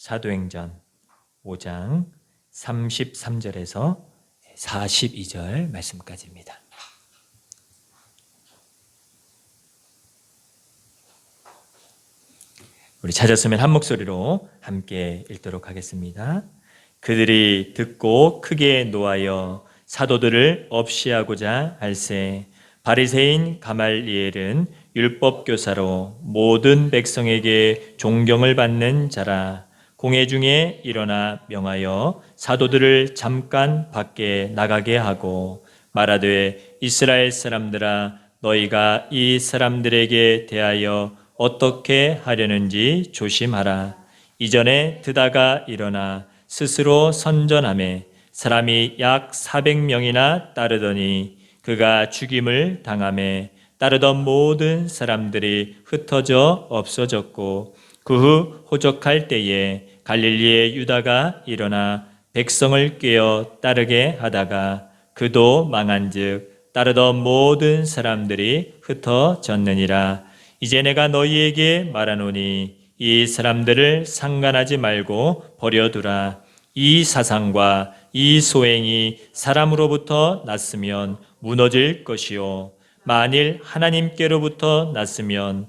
사도행전 5장 33절에서 42절 말씀까지입니다. 우리 찾았으면 한 목소리로 함께 읽도록 하겠습니다. 그들이 듣고 크게 노하여 사도들을 없이하고자 할세 바리새인 가말리엘은 율법 교사로 모든 백성에게 존경을 받는 자라 공회 중에 일어나 명하여 사도들을 잠깐 밖에 나가게 하고 말하되 이스라엘 사람들아 너희가 이 사람들에게 대하여 어떻게 하려는지 조심하라. 이전에 드다가 일어나 스스로 선전함에 사람이 약 400명이나 따르더니 그가 죽임을 당함에 따르던 모든 사람들이 흩어져 없어졌고 그 후 호적할 때에 갈릴리의 유다가 일어나 백성을 꿰어 따르게 하다가 그도 망한즉 따르던 모든 사람들이 흩어졌느니라. 이제 내가 너희에게 말하노니 이 사람들을 상관하지 말고 버려두라. 이 사상과 이 소행이 사람으로부터 났으면 무너질 것이요. 만일 하나님께로부터 났으면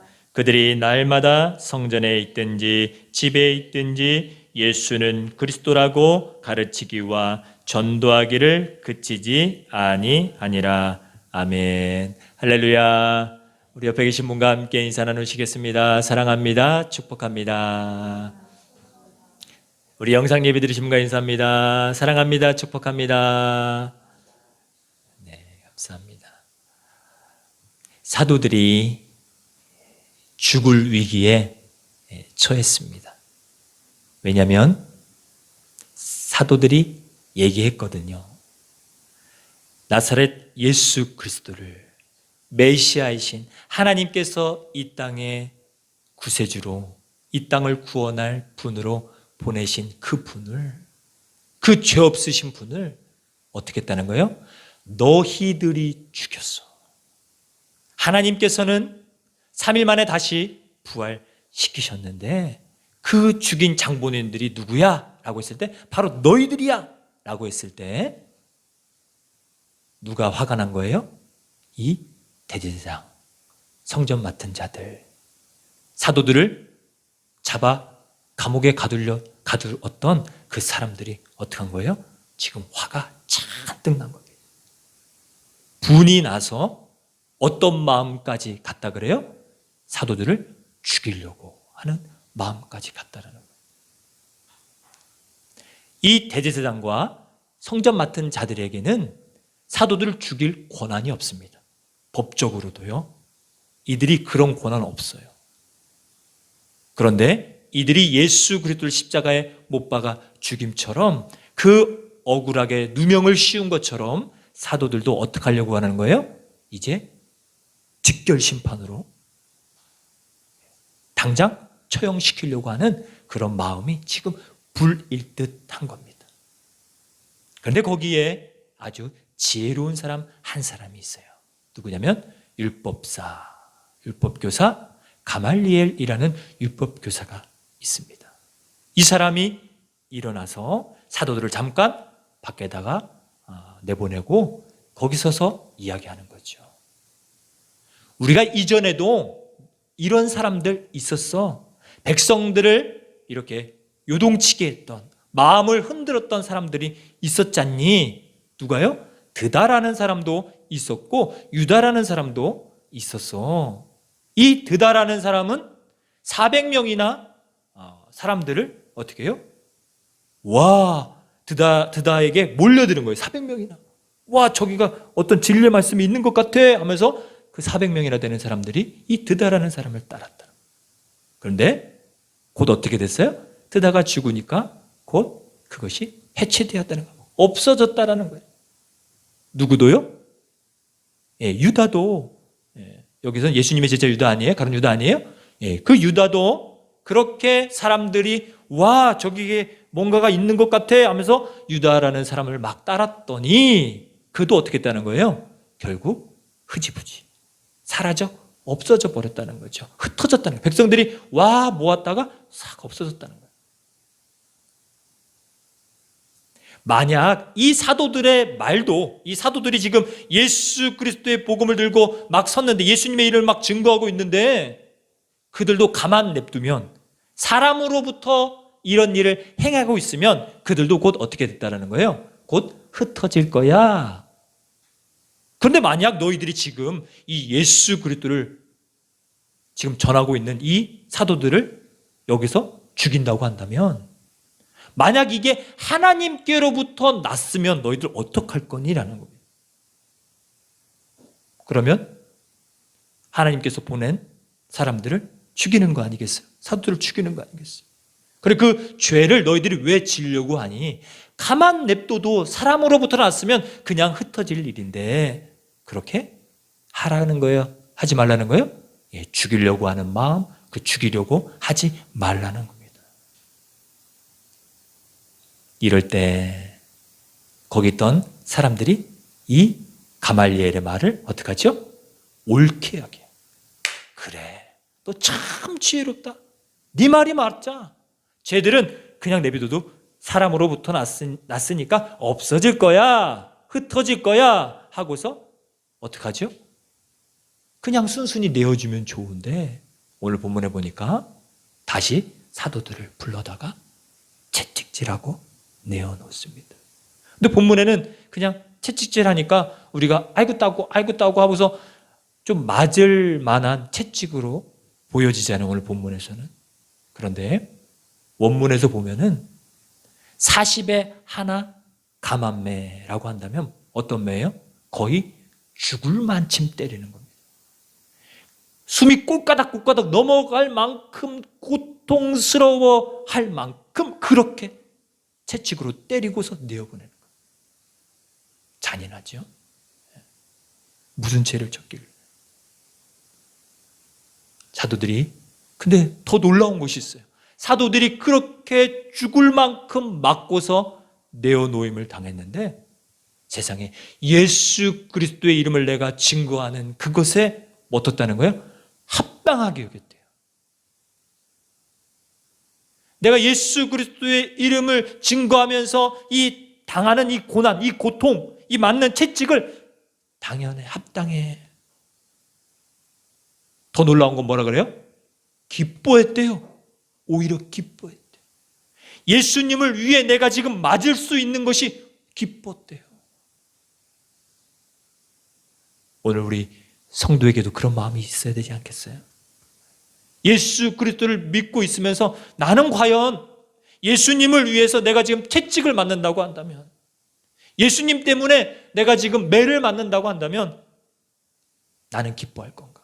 그들이 날마다 성전에 있든지 집에 있든지 예수는 그리스도라고 가르치기와 전도하기를 그치지 아니하니라 아멘. 할렐루야. 우리 옆에 계신 분과 함께 인사 나누시겠습니다. 사랑합니다. 축복합니다. 우리 영상 예배 드리신 분과 인사합니다. 사랑합니다. 축복합니다. 네 감사합니다. 사도들이 죽을 위기에 처했습니다. 왜냐하면 사도들이 얘기했거든요. 나사렛 예수 그리스도를 메시아이신 하나님께서 이 땅에 구세주로 이 땅을 구원할 분으로 보내신 그 분을 그 죄 없으신 분을 어떻게 했다는 거예요? 너희들이 죽였어. 하나님께서는 3일 만에 다시 부활시키셨는데 그 죽인 장본인들이 누구야? 라고 했을 때 바로 너희들이야! 라고 했을 때 누가 화가 난 거예요? 이 대제사장, 성전 맡은 자들, 사도들을 잡아 감옥에 가둘려 가두었던 그 사람들이 어떻게 한 거예요? 지금 화가 잔뜩 난 거예요. 분이 나서 어떤 마음까지 갔다 그래요? 사도들을 죽이려고 하는 마음까지 갔다라는. 이 대제사장과 성전 맡은 자들에게는 사도들을 죽일 권한이 없습니다. 법적으로도요. 이들이 그런 권한 없어요. 그런데 이들이 예수 그리스도를 십자가에 못 박아 죽임처럼 그 억울하게 누명을 씌운 것처럼 사도들도 어떻게 하려고 하는 거예요? 이제 직결 심판으로 당장 처형시키려고 하는 그런 마음이 지금 불일 듯 한 겁니다. 그런데 거기에 아주 지혜로운 사람 한 사람이 있어요. 누구냐면 율법사, 율법교사 가말리엘이라는 율법교사가 있습니다. 이 사람이 일어나서 사도들을 잠깐 밖에다가 아, 내보내고 거기 서서 이야기하는 거죠. 우리가 이전에도 이런 사람들 있었어. 백성들을 이렇게 요동치게 했던 마음을 흔들었던 사람들이 있었잖니. 누가요? 드다라는 사람도 있었고 유다라는 사람도 있었어. 이 드다라는 사람은 400명이나 어, 사람들을 어떻게 해요? 와, 드다, 드다에게 몰려드는 거예요. 400명이나. 와, 저기가 어떤 진리의 말씀이 있는 것 같아 하면서 그 400명이나 되는 사람들이 이 드다라는 사람을 따랐다. 그런데 곧 어떻게 됐어요? 드다가 죽으니까 곧 그것이 해체되었다는 거. 없어졌다라는 거예요. 누구도요? 예, 유다도 예, 여기서 예수님의 제자 유다 아니에요? 가론 유다 아니에요? 예, 그 유다도 그렇게 사람들이 와 저기에 뭔가가 있는 것 같아 하면서 유다라는 사람을 막 따랐더니 그도 어떻게 했다는 거예요? 결국 흐지부지 사라져 없어져 버렸다는 거죠. 흩어졌다는 거예요. 백성들이 와 모았다가 싹 없어졌다는 거예요. 만약 이 사도들의 말도 이 사도들이 지금 예수 그리스도의 복음을 들고 막 섰는데 예수님의 일을 막 증거하고 있는데 그들도 가만 냅두면 사람으로부터 이런 일을 행하고 있으면 그들도 곧 어떻게 됐다라는 거예요? 곧 흩어질 거야. 그런데 만약 너희들이 지금 이 예수 그리스도를 지금 전하고 있는 이 사도들을 여기서 죽인다고 한다면 만약 이게 하나님께로부터 났으면 너희들 어떡할 거니라는 거예요. 그러면 하나님께서 보낸 사람들을 죽이는 거 아니겠어요? 사도들을 죽이는 거 아니겠어요? 그래 그 죄를 너희들이 왜 지려고 하니 가만 냅둬도 사람으로부터 났으면 그냥 흩어질 일인데 그렇게 하라는 거예요? 하지 말라는 거예요? 예, 죽이려고 하는 마음, 그 죽이려고 하지 말라는 겁니다. 이럴 때 거기 있던 사람들이 이 가말리엘의 말을 어떻게 하죠? 옳게 하게. 그래. 너 참 지혜롭다. 네 말이 맞자. 쟤들은 그냥 내비둬도 사람으로부터 났으, 났으니까 없어질 거야. 흩어질 거야. 하고서 어떻게 하죠? 그냥 순순히 내어주면 좋은데 오늘 본문에 보니까 다시 사도들을 불러다가 채찍질하고 내어놓습니다. 근데 본문에는 그냥 채찍질하니까 우리가 아이고 따고 아이고 따고 하고서 좀 맞을 만한 채찍으로 보여지잖아요. 오늘 본문에서는. 그런데 원문에서 보면은 40에 하나 가만매라고 한다면 어떤 매예요? 거의 죽을 만침 때리는 겁니다. 숨이 꼴까닥 꼴까닥 넘어갈 만큼 고통스러워 할 만큼 그렇게 채찍으로 때리고서 내어보내는 거예요. 잔인하죠? 무슨 죄를 졌길. 사도들이, 근데 더 놀라운 것이 있어요. 사도들이 그렇게 죽을 만큼 맞고서 내어놓임을 당했는데 세상에 예수 그리스도의 이름을 내가 증거하는 그것에 어떻다는 거예요? 합당하게 여겼대요. 내가 예수 그리스도의 이름을 증거하면서 이 당하는 이 고난, 이 고통, 이 맞는 채찍을 당연해, 합당해. 더 놀라운 건 뭐라 그래요? 기뻐했대요. 오히려 기뻐했대요. 예수님을 위해 내가 지금 맞을 수 있는 것이 기뻤대요. 오늘 우리 성도에게도 그런 마음이 있어야 되지 않겠어요? 예수 그리스도를 믿고 있으면서 나는 과연 예수님을 위해서 내가 지금 채찍을 맞는다고 한다면 예수님 때문에 내가 지금 매를 맞는다고 한다면 나는 기뻐할 건가?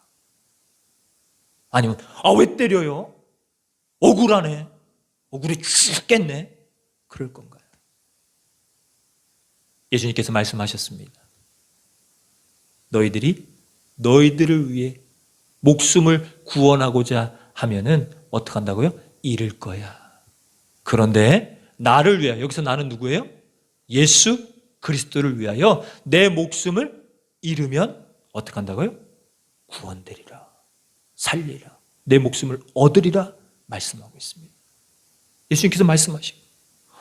아니면 아 왜 때려요? 억울하네. 억울해 죽겠네. 그럴 건가요? 예수님께서 말씀하셨습니다. 너희들이 너희들을 위해 목숨을 구원하고자 하면은 어떻게 한다고요? 잃을 거야. 그런데 나를 위하여 여기서 나는 누구예요? 예수 그리스도를 위하여 내 목숨을 잃으면 어떻게 한다고요? 구원되리라. 살리라. 내 목숨을 얻으리라 말씀하고 있습니다. 예수님께서 말씀하시고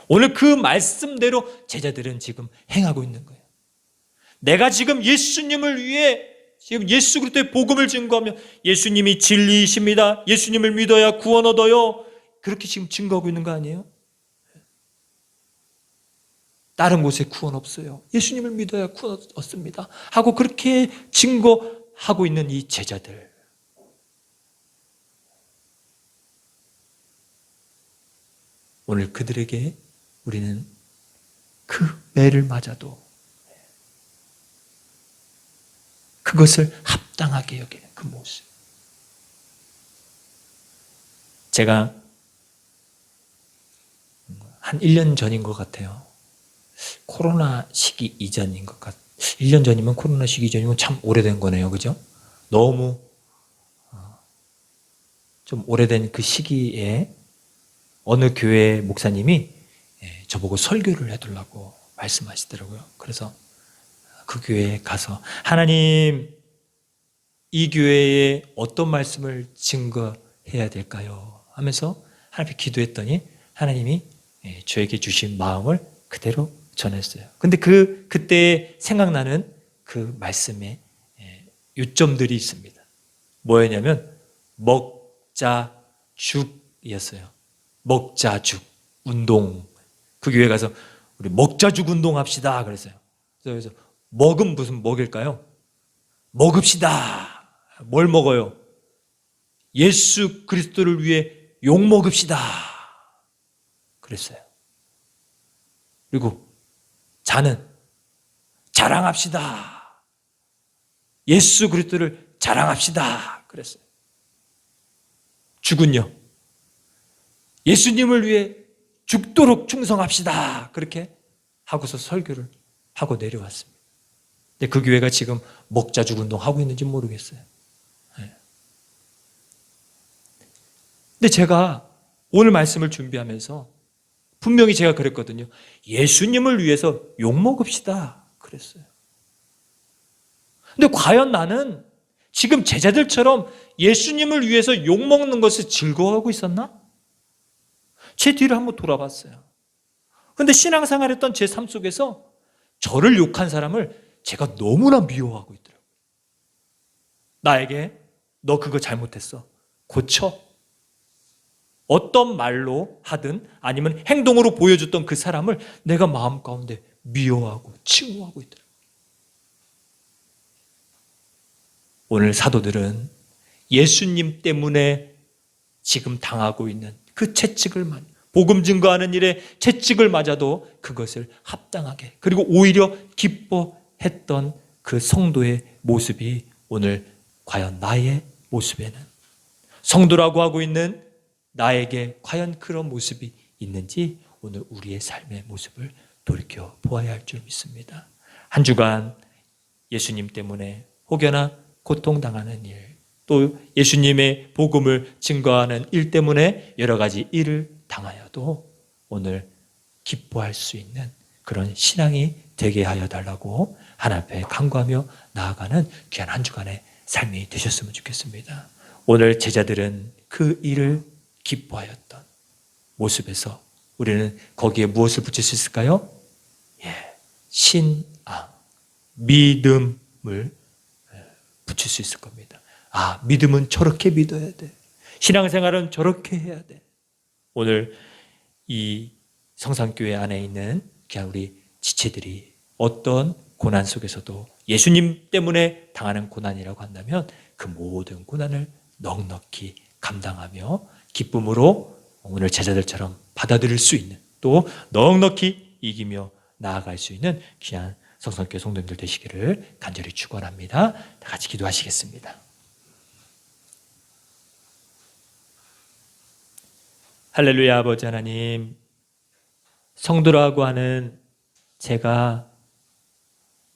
오늘 그 말씀대로 제자들은 지금 행하고 있는 거예요. 내가 지금 예수님을 위해 지금 예수 그리스도의 복음을 증거하며 예수님이 진리이십니다. 예수님을 믿어야 구원 얻어요. 그렇게 지금 증거하고 있는 거 아니에요? 다른 곳에 구원 없어요. 예수님을 믿어야 구원 얻습니다. 하고 그렇게 증거하고 있는 이 제자들. 오늘 그들에게 우리는 그 매를 맞아도 그것을 합당하게 여기는 그 모습. 제가 한 1년 전인 것 같아요. 코로나 시기 이전인 것 같. 1년 전이면 코로나 시기 전이면 참 오래된 거네요. 그죠? 너무 어, 좀 오래된 그 시기에 어느 교회 목사님이 예, 저보고 설교를 해달라고 말씀하시더라고요. 그래서 그 교회에 가서 하나님 이 교회에 어떤 말씀을 증거해야 될까요? 하면서 하나님께 기도했더니 하나님이 예, 저에게 주신 마음을 그대로 전했어요. 근데 그 그때 생각나는 그 말씀에 예, 요점들이 있습니다. 뭐였냐면 먹자 죽이었어요. 먹자 죽 운동 그 교회 가서 우리 먹자 죽 운동합시다 그랬어요. 그래서 먹은 무슨 먹일까요? 먹읍시다. 뭘 먹어요? 예수 그리스도를 위해 욕 먹읍시다. 그랬어요. 그리고 자는 자랑합시다. 예수 그리스도를 자랑합시다. 그랬어요. 죽은요. 예수님을 위해 죽도록 충성합시다. 그렇게 하고서 설교를 하고 내려왔습니다. 근데 그 교회가 지금 먹자 죽 운동 하고 있는지 모르겠어요. 네. 근데 제가 오늘 말씀을 준비하면서 분명히 제가 그랬거든요. 예수님을 위해서 욕 먹읍시다. 그랬어요. 근데 과연 나는 지금 제자들처럼 예수님을 위해서 욕 먹는 것을 즐거워하고 있었나? 제 뒤를 한번 돌아봤어요. 근데 신앙생활 했던 제 삶 속에서 저를 욕한 사람을 제가 너무나 미워하고 있더라고요. 나에게 너 그거 잘못했어. 고쳐. 어떤 말로 하든 아니면 행동으로 보여줬던 그 사람을 내가 마음 가운데 미워하고 칭호하고 있더라고요. 오늘 사도들은 예수님 때문에 지금 당하고 있는 그 채찍을 맞 복음 증거하는 일에 채찍을 맞아도 그것을 합당하게 그리고 오히려 기뻐 했던 그 성도의 모습이 오늘 과연 나의 모습에는 성도라고 하고 있는 나에게 과연 그런 모습이 있는지 오늘 우리의 삶의 모습을 돌이켜 보아야 할 줄 믿습니다. 한 주간 예수님 때문에 혹여나 고통당하는 일, 또 예수님의 복음을 증거하는 일 때문에 여러 가지 일을 당하여도 오늘 기뻐할 수 있는 그런 신앙이 되게 하여 달라고 하나님 앞에 간구하며 나아가는 귀한 한 주간의 삶이 되셨으면 좋겠습니다. 오늘 제자들은 그 일을 기뻐하였던 모습에서 우리는 거기에 무엇을 붙일 수 있을까요? 예, 신앙, 믿음을 붙일 수 있을 겁니다. 아, 믿음은 저렇게 믿어야 돼. 신앙생활은 저렇게 해야 돼. 오늘 이 성산교회 안에 있는 우리 지체들이 어떤 고난 속에서도 예수님 때문에 당하는 고난이라고 한다면 그 모든 고난을 넉넉히 감당하며 기쁨으로 오늘 제자들처럼 받아들일 수 있는 또 넉넉히 이기며 나아갈 수 있는 귀한 성성교회 성도님들 되시기를 간절히 축원합니다. 다 같이 기도하시겠습니다. 할렐루야 아버지 하나님 성도라고 하는 제가